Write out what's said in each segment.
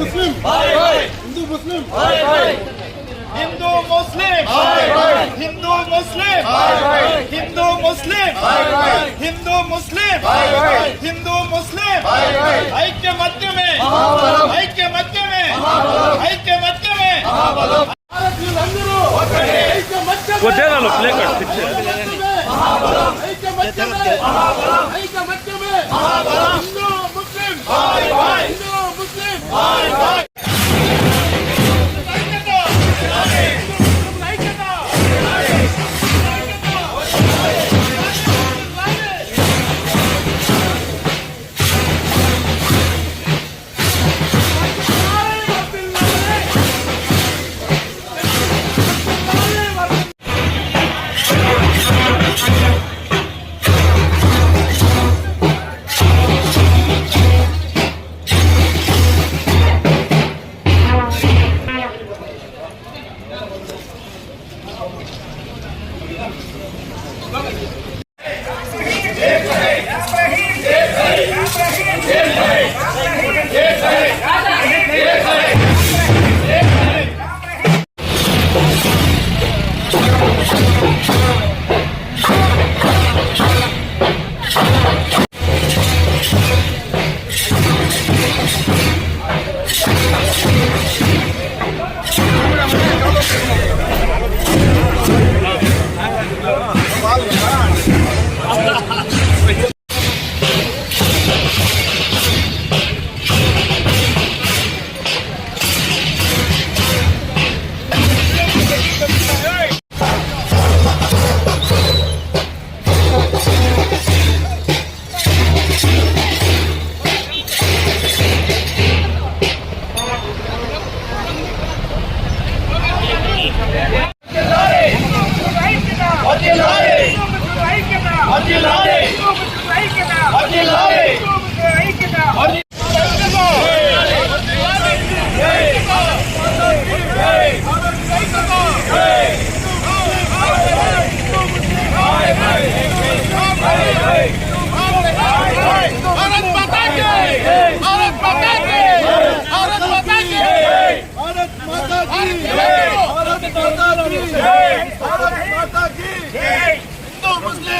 मुस्लिम हिंदू मुस्लिम हिंदू मुस्लिम हिंदू मुस्लिम हिंदू मुस्लिम हिंदू मुस्लिम हिंदू मुस्लिम ऐक्य मध्य में ऐक्य मध्य में ऐक्य मध्य में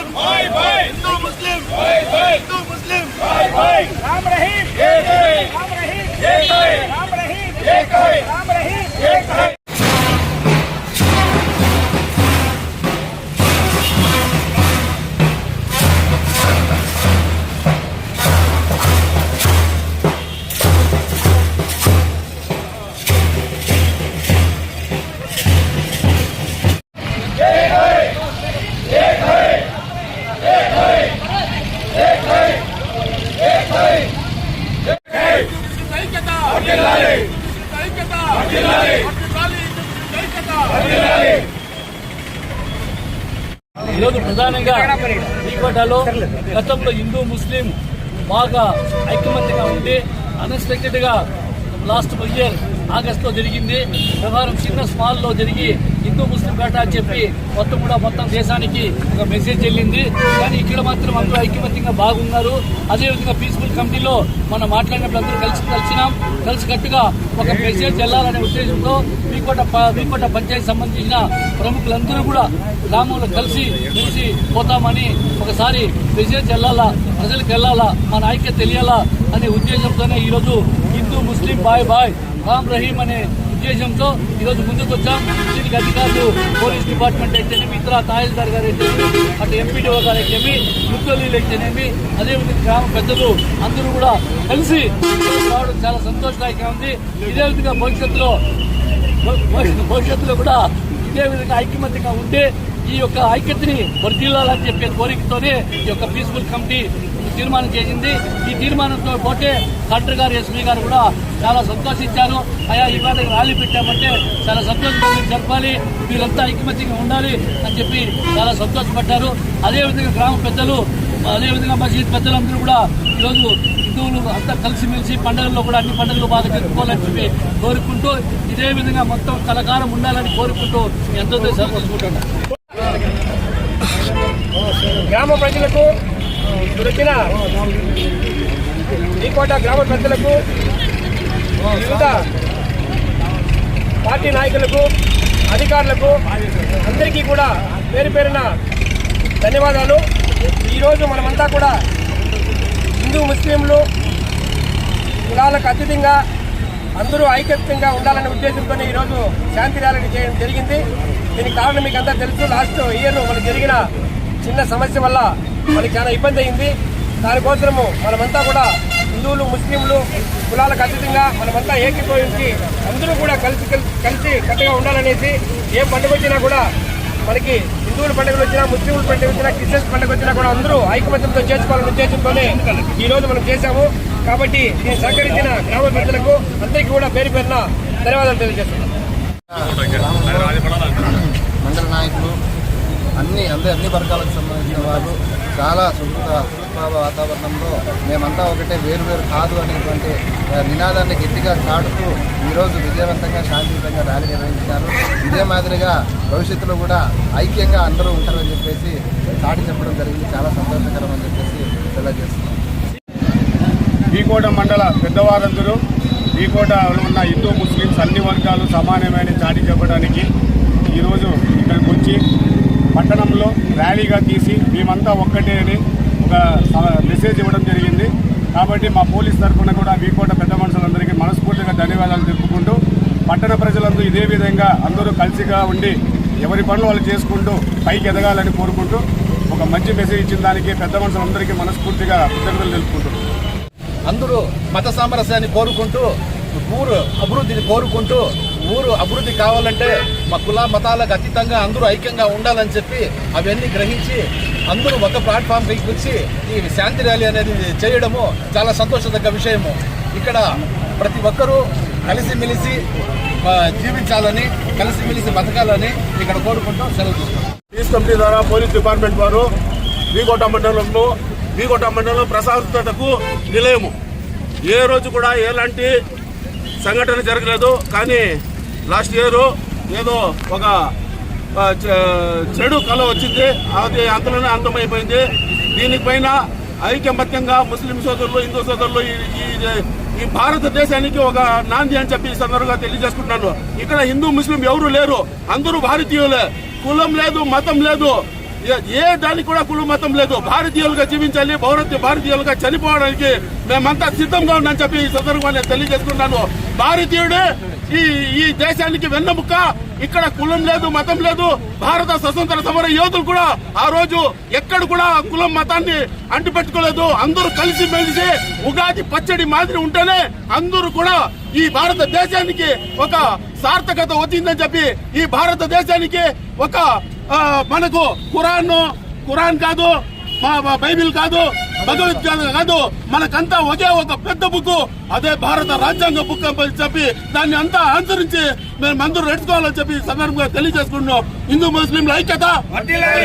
भाई भाई हिंदू मुस्लिम भाई भाई हिंदू मुस्लिम भाई भाई राम रहीम एक है राम रहीम एक है राम रहीम एक है राम ఈరోజు ప్రధానంగా శ్రీకోటలో గతంలో హిందూ ముస్లిం బాగా ఐకమత్యంగా ఉండి అన్ఎక్స్పెక్టెడ్గా లాస్ట్ ఇయర్ ఆగస్టులో జరిగింది. వ్యవహారం చిన్న స్మాల్లో జరిగి హిందూ ముస్లిం పేట అని చెప్పి మొత్తం కూడా మొత్తం దేశానికి ఒక మెసేజ్ వెళ్ళింది కానీ ఇక్కడ మాత్రం అందరూ ఐకమత్యంగా బాగున్నారు. అదేవిధంగా పీస్ఫుల్ కమిటీలో మనం మాట్లాడినప్పుడు అందరూ కలిసి కలిసినాం. కలిసికట్టుగా ఒక మెసేజ్ వెళ్ళాలనే ఉద్దేశంతో వీకోట ప- వీకోట పంచాయతీ సంబంధించిన ప్రముఖులందరూ కూడా గ్రామంలో కలిసి కలిసి పోతామని ఒకసారి మెసేజ్ వెళ్ళాలా ప్రజలకు వెళ్ళాలా మన ఐక్యత తెలియాలా అనే ఉద్దేశంతోనే ఈరోజు హిందూ ముస్లిం బాయ్ బాయ్ రామ్ రహీం అనే ఉద్దేశంతో ఈరోజు ముందుకు వచ్చాం దీనికి అధికారులు పోలీస్ డిపార్ట్మెంట్ అయితేనేమి ఇతర తహసీల్దార్ గారు అయితేనేమి అటు ఎంపీడీఓ గారు అయితేనేమి ముఖ్యులు అయితేనేమి అదేవిధంగా గ్రామ పెద్దలు అందరూ కూడా కలిసి రావడం చాలా సంతోషదాయకంగా ఉంది. ఇదే విధంగా భవిష్యత్తులో భవిష్యత్తులో కూడా ఇదే విధంగా ఐక్యమత్యంగా ఉంటే ఈ యొక్క ఐక్యతని వర్దిల్లాలని చెప్పే కోరికతోనే ఈ యొక్క పీస్ఫుల్ కమిటీ తీర్మానం చేసింది. ఈ తీర్మానంతో పోతే కలెక్టర్ గారు ఎస్పీ గారు కూడా చాలా సంతోషించారు. అయా ఇవాళ ర్యాలీ పెట్టామంటే చాలా సంతోషంగా జరపాలి. వీళ్ళంతా ఐకమత్యంగా ఉండాలి అని చెప్పి చాలా సంతోషపడ్డారు. అదేవిధంగా గ్రామ పెద్దలు అదేవిధంగా మసీద్ పెద్దలందరూ కూడా ఈరోజు హిందువులు అంతా కలిసిమెలిసి పండుగల్లో కూడా అన్ని పండుగలు బాగా జరుపుకోవాలని చెప్పి కోరుకుంటూ ఇదే విధంగా మొత్తం కలకాలం ఉండాలని కోరుకుంటూ ఎంతో అందరితో సెలవు గ్రామ ప్రజలకు దొరికిన ఈ కోట గ్రామ పెద్దలకు వివిధ పార్టీ నాయకులకు అధికారులకు అందరికీ కూడా పేరు పేరున ధన్యవాదాలు. ఈరోజు మనమంతా కూడా హిందూ ముస్లింలు కులాలకు అతీతంగా అందరూ ఐకత్యంగా ఉండాలనే ఉద్దేశంతో ఈరోజు శాంతి ర్యాలీ చేయడం జరిగింది. దీనికి కారణం మీకు అంతా తెలుసు. లాస్ట్ ఇయర్ మనకు జరిగిన చిన్న సమస్య వల్ల మనకి చాలా ఇబ్బంది అయింది. దానికోసము మనమంతా కూడా హిందువులు ముస్లింలు కులాలకు అతీతంగా మనమంతా ఏకీభవించి అందరూ కూడా కలిసి కలిసి కలిసి కట్టుగా ఉండాలనేసి ఏ పండుగ వచ్చినా కూడా మనకి హిందువుల పండుగలు వచ్చినా ముస్లింల పండుగ వచ్చినా క్రిస్టియన్స్ పండుగ వచ్చినా కూడా అందరూ ఐకమత్యంతో చేసుకోవాలనే ఉద్దేశంతోనే ఈ రోజు మనం చేశాము. కాబట్టి నేను సహకరించిన గ్రామ ప్రజలకు అందరికీ కూడా పేరు పేరున ధన్యవాదాలు తెలియజేస్తున్నాను మండల నాయకులు అన్ని అందరి అన్ని వర్గాలకు సంబంధించిన వాళ్ళు చాలా సుహృత సుహృద్భావ వాతావరణంలో మేమంతా ఒకటే వేరు వేరు కాదు అనేటువంటి నినాదాన్ని గట్టిగా చాటుతూ ఈరోజు విజయవంతంగా శాంతియుతంగా ర్యాలీ నిర్వహించారు. ఇదే మాదిరిగా భవిష్యత్తులో కూడా ఐక్యంగా అందరూ ఉంటారని చెప్పేసి చాటి చెప్పడం జరిగింది. చాలా సంతోషకరం అని చెప్పేసి తెలియజేస్తున్నాం ఈకోట మండల పెద్దవారందరూ వీకోటలో ఉన్న హిందూ ముస్లిమ్స్ అన్ని వర్గాలు సమానమైన చాటి చెప్పడానికి ఈరోజు ఇక్కడికి వచ్చి పట్టణంలో ర్యాలీగా తీసి మేమంతా ఒక్కటే అని ఒక మెసేజ్ ఇవ్వడం జరిగింది. కాబట్టి మా పోలీస్ తరఫున కూడా వీకోట పెద్ద మనుషులందరికీ మనస్ఫూర్తిగా ధన్యవాదాలు తెలుపుకుంటూ పట్టణ ప్రజలందరూ ఇదే విధంగా అందరూ కలిసిగా ఉండి ఎవరి పనులు వాళ్ళు చేసుకుంటూ పైకి ఎదగాలని కోరుకుంటూ ఒక మంచి మెసేజ్ ఇచ్చిన దానికి పెద్ద మనుషులందరికీ మనస్ఫూర్తిగా కృతజ్ఞతలు తెలుపుకుంటున్నాం అందరూ మత సామరస్యాన్ని కోరుకుంటూ ఊరు అభివృద్ధిని కోరుకుంటూ ఊరు అభివృద్ధి కావాలంటే మా కుల మతాలకు అతీతంగా అందరూ ఐక్యంగా ఉండాలని చెప్పి అవన్నీ గ్రహించి అందరూ ఒక ప్లాట్ఫామ్ వచ్చి ఈ శాంతి ర్యాలీ అనేది చేయడము చాలా సంతోషదగ్గ విషయము. ఇక్కడ ప్రతి ఒక్కరూ కలిసిమెలిసి జీవించాలని కలిసిమెలిసి బతకాలని ఇక్కడ కోరుకుంటూ సెలవు తీసుకుంటాం పీస్ కమిటీ ద్వారా పోలీస్ డిపార్ట్మెంట్ వారు వీకోట మండలంలో వీకోట మండలం ప్రశాంతతకు నిలయము. ఏ రోజు కూడా ఎలాంటి సంఘటన జరగలేదు కానీ లాస్ట్ ఇయర్ ఏదో ఒక చె- చెడు కళ వచ్చింది. అది అంతలోనే అంతమైపోయింది. దీనిపైన ఐకమత్యంగా ముస్లిం సోదరులు హిందూ సోదరులు ఈ- ఈ- భారతదేశానికి ఒక నాంది అని చెప్పి సందర్భంగా తెలియజేసుకుంటున్నాను. ఇక్కడ హిందూ ముస్లిం ఎవరు లేరు. అందరూ భారతీయులే. కులం లేదు మతం లేదు. ఏ- ఏ దానికి కూడా కులం మతం లేదు. భారతీయులుగా జీవించాలి భారతీయ భారతీయులుగా చనిపోవడానికి మేమంతా సిద్ధంగా ఉందని చెప్పి ఈ సందర్భంగా నేను తెలియజేసుకున్నాను భారతీయుడే ఈ ఈ దేశానికి వెన్నముక్క ఇక్కడ కులం లేదు మతం లేదు. భారత స్వతంత్ర సమర యోధులు కూడా ఆ రోజు ఎక్కడ కూడా కులం మతాన్ని అంటిపెట్టుకోలేదు. అందరూ కలిసి మెలిసి ఉగాది పచ్చడి మాదిరి ఉంటేనే అందరూ కూడా ఈ భారతదేశానికి ఒక సార్థకత వచ్చిందని చెప్పి ఈ భారతదేశానికి ఒక మనకు ఖురాన్ ఖురాన్ కాదు మా మా బైబిల్ కాదు భగవద్గీత కాదు. మనకంతా ఒకే ఒక పెద్ద బుక్ అదే భారత రాజ్యాంగ బుక్ అని చెప్పి దాన్ని అంతా అనుసరించి మేము అందరూ నడుచుకోవాలని చెప్పి సందర్భంగా తెలియజేసుకుంటున్నాం. హిందూ ముస్లింల ఐక్యత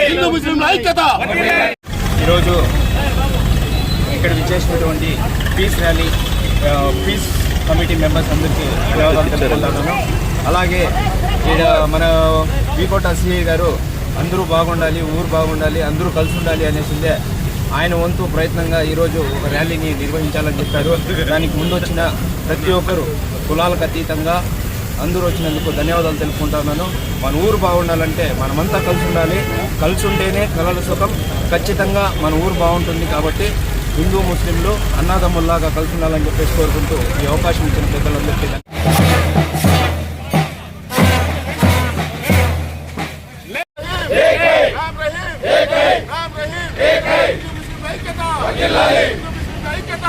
హిందూ ముస్లింల ఐక్యత. ఈరోజు ఇక్కడ విచ్చేసినటువంటి peace rally peace committee members అందరికీ ధన్యవాదాలు అలాగే ఈడ మన వీకోట సిఐ గారు అందరూ బాగుండాలి ఊరు బాగుండాలి అందరూ కలిసి ఉండాలి అనేసిందే ఆయన వంతు ప్రయత్నంగా ఈరోజు ఒక ర్యాలీని నిర్వహించాలని చెప్పారు. దానికి ముందు వచ్చిన ప్రతి ఒక్కరు కులాలకు అతీతంగా అందరూ వచ్చినందుకు ధన్యవాదాలు తెలుపుకుంటున్నాను. మన ఊరు బాగుండాలంటే మనమంతా కలిసి ఉండాలి. కలిసి ఉంటేనే కళల సుఖం. ఖచ్చితంగా మన ఊరు బాగుంటుంది కాబట్టి హిందూ ముస్లింలు అన్నాదమ్ముల్లాగా కలిసి ఉండాలని చెప్పేసి కోరుకుంటూ ఈ అవకాశం ఇచ్చిన పెద్దలందరికీ ఐక్యత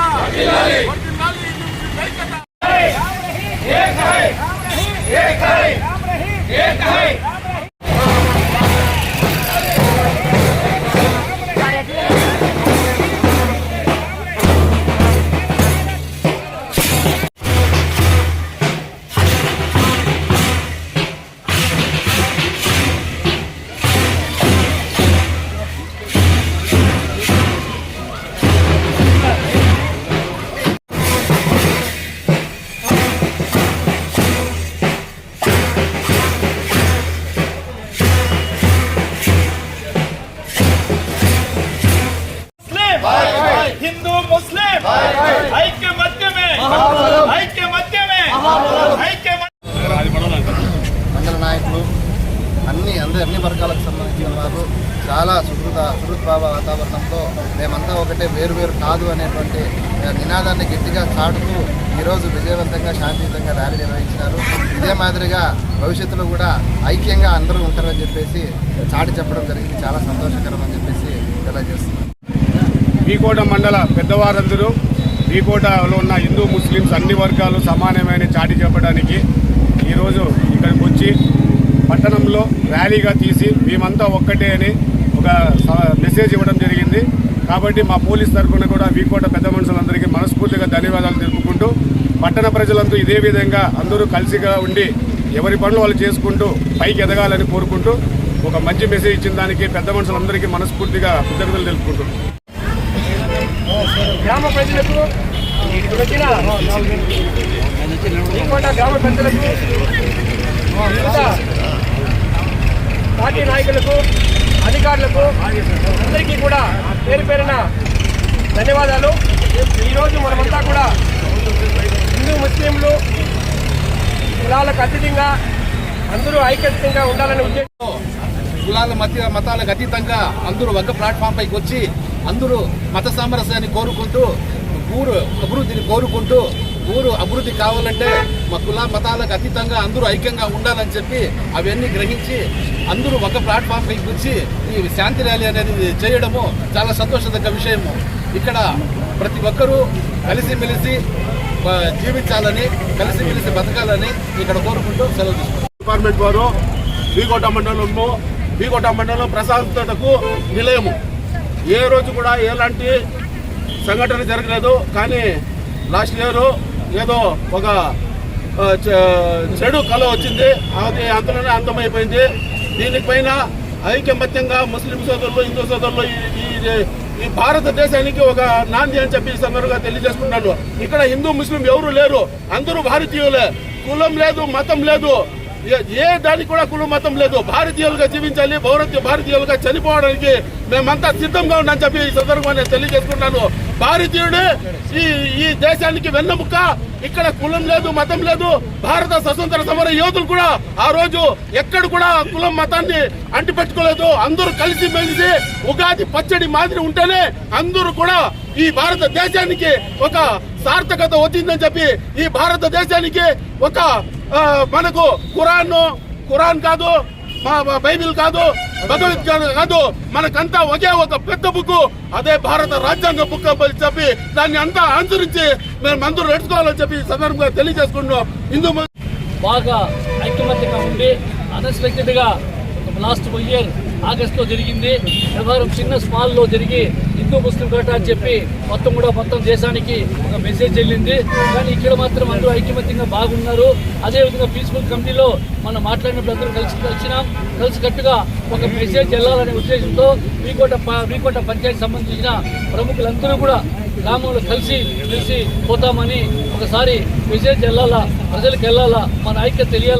మాదిరిగా గట్టిగా ఈరోజు విజయవంతంగా శాంతియుతంగా ర్యాలీ నిర్వహించినారు. ఇదే మాదిరిగా భవిష్యత్తులో కూడా ఐక్యంగా అందరూ ఉంటారని చెప్పేసి చాటి చెప్పడం జరిగింది. చాలా సంతోషకరం అని చెప్పేసి తెలియజేస్తున్నాను వీకోట మండల పెద్దవారందరూ బీకోటలో ఉన్న హిందూ ముస్లిమ్స్ అన్ని వర్గాలు సమానమైన చాటి చెప్పడానికి ఈరోజు ఇక్కడికి వచ్చి పట్టణంలో ర్యాలీగా తీసి మేమంతా ఒక్కటే అని ఒక మెసేజ్ ఇవ్వడం జరిగింది. కాబట్టి మా పోలీస్ తరఫున కూడా వీకోట పెద్ద మనుషులందరికీ మనస్ఫూర్తిగా ధన్యవాదాలు తెలుపుకుంటూ పట్టణ ప్రజలంతా ఇదే విధంగా అందరూ కలిసిగా ఉండి ఎవరి పనులు వాళ్ళు చేసుకుంటూ పైకి ఎదగాలని కోరుకుంటూ ఒక మంచి మెసేజ్ ఇచ్చిన దానికి పెద్ద మనుషులందరికీ మనస్ఫూర్తిగా కృతజ్ఞతలు తెలుపుకుంటున్నాం గ్రామ ప్రజలకు గ్రామ పార్టీ నాయకులకు అధికారులకు అందరికీ కూడా పేరు పేరున ధన్యవాదాలు. ఈరోజు మనమంతా కూడా హిందూ ముస్లింలు కులాలకు అతీతంగా అందరూ ఐక్యతంగా ఉండాలనే ఉద్దేశం కులాల మధ్య మతాలకు అతీతంగా అందరూ ఒక ప్లాట్ఫామ్ పైకి వచ్చి అందరూ మత సామరస్యాన్ని కోరుకుంటూ ఊరు అభివృద్ధిని కోరుకుంటూ ఊరు అభివృద్ధి కావాలంటే మా కుల మతాలకు అతీతంగా అందరూ ఐక్యంగా ఉండాలని చెప్పి అవన్నీ గ్రహించి అందరూ ఒక ప్లాట్ఫామ్ పైకి వచ్చి ఈ శాంతి ర్యాలీ అనేది చేయడము చాలా సంతోషదగ్గ విషయము. ఇక్కడ ప్రతి ఒక్కరూ కలిసిమెలిసి జీవించాలని కలిసిమెలిసి బతకాలని ఇక్కడ కోరుకుంటూ సెలవు తీసుకుంటాం డిపార్ట్మెంట్ వారు బీకోట మండలము బీకోట మండలం ప్రశాంతతకు నిలయము. ఏ రోజు కూడా ఎలాంటి సంఘటన జరగలేదు కానీ లాస్ట్ ఇయర్ ఏదో ఒక చె- చెడు కళ వచ్చింది. అది అంతలోనే అంతమైపోయింది. దీనిపైన ఐకమత్యంగా ముస్లిం సోదరులు హిందూ సోదరులు ఈ- ఈ భారతదేశానికి ఒక నాంది అని చెప్పి సందర్భంగా తెలియజేసుకున్నాను. ఇక్కడ హిందూ ముస్లిం ఎవరు లేరు. అందరూ భారతీయులే. కులం లేదు మతం లేదు. ఏ- ఏ దానికి కూడా కులం మతం లేదు. భారతీయులుగా జీవించాలి భారతీయ భారతీయులుగా చనిపోవడానికి మేమంతా సిద్ధంగా ఉన్నాం చెప్పి ఈ సందర్భంగా నేను తెలియజేసుకుంటాను భారతీయుడు ఈ ఈ దేశానికి వెన్నముక్క ఇక్కడ కులం లేదు మతం లేదు. భారత స్వతంత్ర సమర యోధులు కూడా ఆ రోజు ఎక్కడ కూడా కులం మతాన్ని అంటిపెట్టుకోలేదు. అందరూ కలిసి మెలిసి ఉగాది పచ్చడి మాదిరి ఉంటేనే అందరూ కూడా ఈ భారతదేశానికి ఒక సార్థకత వచ్చిందని చెప్పి ఈ భారతదేశానికి ఒక మనకు ఖురాన్ ఖురాన్ కాదు బైబిల్ కాదు భగవద్గీత కాదు. మనకంతా ఒకే ఒక పెద్ద బుక్ అదే భారత రాజ్యాంగ బుక్ అని చెప్పి దాన్ని అంతా అనుసరించి మేము అందరూ నడుచుకోవాలని చెప్పి సందర్భంగా తెలియజేసుకుంటున్నాం. హిందూ బాగా ఐకమత్యంగా ఉండి అన్ఎక్స్పెక్టెడ్గా లాస్ట్ ఇయర్ ఆగస్ట్లో జరిగింది. వ్యవహారం చిన్న స్మాల్లో జరిగి హిందూ ముస్లిం కట్ట అని చెప్పి మొత్తం కూడా మొత్తం దేశానికి ఒక మెసేజ్ వెళ్ళింది. కానీ ఇక్కడ మాత్రం అందరూ ఐక్యమత్యంగా బాగున్నారు. అదేవిధంగా పీస్ఫుల్ కమిటీలో మనం మాట్లాడినప్పుడు అందరూ కలిసి కలిసినాం. కలిసి కట్టుగా ఒక మెసేజ్ వెళ్ళాలనే ఉద్దేశంతో మీకోట ప- మీకోట పంచాయతీ సంబంధించిన ప్రముఖులందరూ కూడా గ్రామంలో కలిసి కలిసి పోతామని ఒకసారి మెసేజ్ వెళ్ళాలా ప్రజలకు వెళ్ళాలా మన ఐక్యత తెలియాలా?